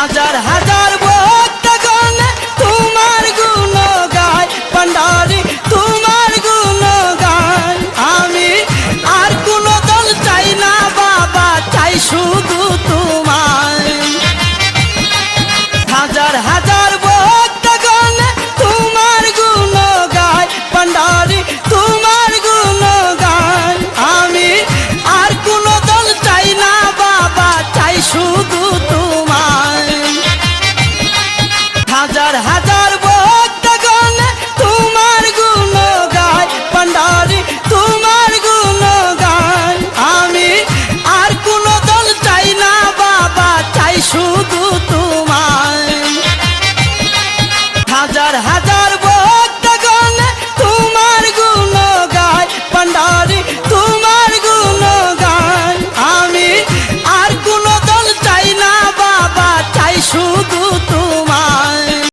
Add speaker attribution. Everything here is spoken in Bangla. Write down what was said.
Speaker 1: হাজার হাজার তোমার গুণ গায় পান্ডারি তোমার গুণ গায় আমি আর কোন দল চাই না, বাবা, চাই শুধু তোমার হাজার হাজার হাজার হাজার তোমার গুণ গায় আমি আর কোন দল চাই বাবা, চাই শুধু তোমার হাজার হাজার